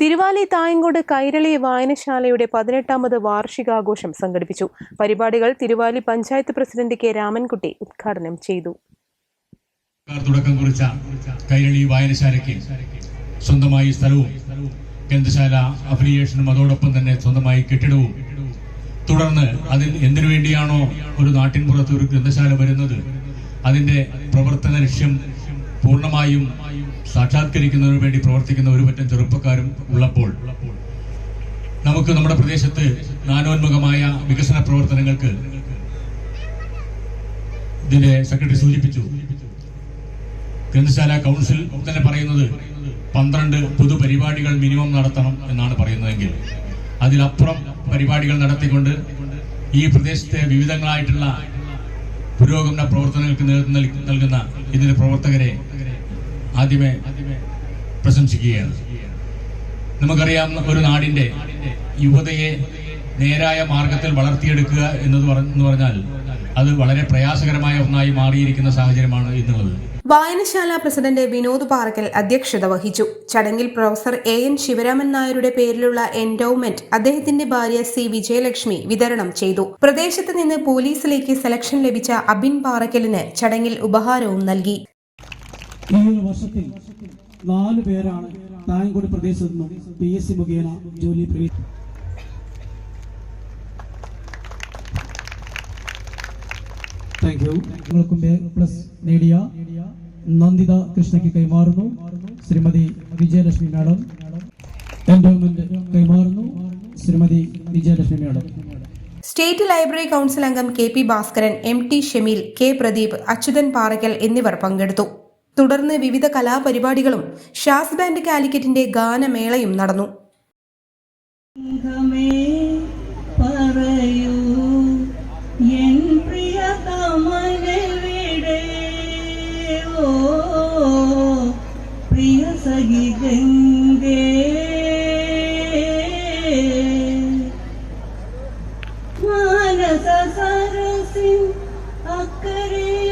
Thiruvali Thayankode Kairali വായനശാലയുടെ പതിനെട്ടാമത് വാർഷികാഘോഷം സംഘടിപ്പിച്ചു. പരിപാടികൾ തിരുവാലി പഞ്ചായത്ത് പ്രസിഡന്റ് കെ രാമൻകുട്ടി ഉദ്ഘാടനം ചെയ്തു. തുടക്കം കുറിച്ച കൈരളി വായനശാലയ്ക്ക് സ്വന്തമായി സ്ഥലവും ഗ്രന്ഥശാല അഫിലിയേഷനും അതോടൊപ്പം തന്നെ സ്വന്തമായി കെട്ടിടവും. തുടർന്ന് അതിൽ എന്തിനു വേണ്ടിയാണോ ഒരു നാട്ടിൻപുറത്ത് ഒരു ഗ്രന്ഥശാല വരുന്നത്? അതിന്റെ പ്രവർത്തന ലക്ഷ്യം പൂർണമായും സാക്ഷാത്കരിക്കുന്നതിനു വേണ്ടി പ്രവർത്തിക്കുന്ന ഒരു പറ്റം ചെറുപ്പക്കാരും ഉള്ളപ്പോൾ നമുക്ക് നമ്മുടെ പ്രദേശത്ത് നാനോന്മുഖമായ വികസന പ്രവർത്തനങ്ങൾക്ക് ഇതിന്റെ സെക്രട്ടറി സൂചിപ്പിച്ചു. ഗ്രന്ഥശാല കൗൺസിൽ തന്നെ പറയുന്നത് പന്ത്രണ്ട് പൊതുപരിപാടികൾ മിനിമം നടത്തണം എന്നാണ് പറയുന്നതെങ്കിൽ അതിലപ്പുറം പരിപാടികൾ നടത്തിക്കൊണ്ട് ഈ പ്രദേശത്തെ വിവിധങ്ങളായിട്ടുള്ള പുരോഗമന പ്രവർത്തനങ്ങൾക്ക് നേതൃത്വം നൽകുന്ന ഇതിന്റെ പ്രവർത്തകരെ ആദ്യമേ പ്രശംസിക്കുകയാണ്. നമുക്കറിയാം ഒരു നാടിന്റെ യുവതയെ നേരായ മാർഗത്തിൽ വളർത്തിയെടുക്കുക എന്ന് പറഞ്ഞാൽ അത് വളരെ പ്രയാസകരമായ ഒന്നായി മാറിയിരിക്കുന്ന സാഹചര്യമാണ് ഇന്നുള്ളത്. വായനശാല പ്രസിഡന്റ് വിനോദ് പാറക്കൽ അധ്യക്ഷത വഹിച്ചു. ചടങ്ങിൽ പ്രൊഫസർ എ എൻ ശിവരാമൻ നായരുടെ പേരിലുള്ള എൻഡോവ്മെന്റ് അദ്ദേഹത്തിന്റെ ഭാര്യ സി വിജയലക്ഷ്മി വിതരണം ചെയ്തു. പ്രദേശത്ത് നിന്ന് പോലീസിലേക്ക് സെലക്ഷൻ ലഭിച്ച അബിൻ പാറക്കലിന് ചടങ്ങിൽ ഉപഹാരവും നൽകി. ഈ ഒരു വർഷത്തിൽ നാല് പേരാണ് തായങ്കോട് പ്രദേശത്ത് നിന്നും പി എസ് സി മുഖേന ജോലി പ്രവേശിച്ചത് താങ്ക് യു നിങ്ങൾക്കും പ്ലസ് നേടിയ നന്ദിത കൃഷ്ണയ്ക്ക് കൈമാറുന്നു. ശ്രീമതി വിജയലക്ഷ്മി മാഡം. എൻഡോമെന്റ് കൈമാറുന്നു. Shrimati Vijayalakshmi madam. State library council അംഗം K P Bhaskaran M T Shameel K Pradeep Achuthan Parakkal എന്നിവർ പങ്കെടുത്തു. തുടർന്ന് വിവിധ കലാപരിപാടികളും ഷാസ് ബാൻഡ് കാലിക്കറ്റിന്റെ ഗാനമേളയും നടന്നു. പറയൂ എൻ പ്രിയതമനെവിടെ ഓ പ്രിയ സഖി ഗംഗേ മാനസ സരസിൻ അക്കരയോരു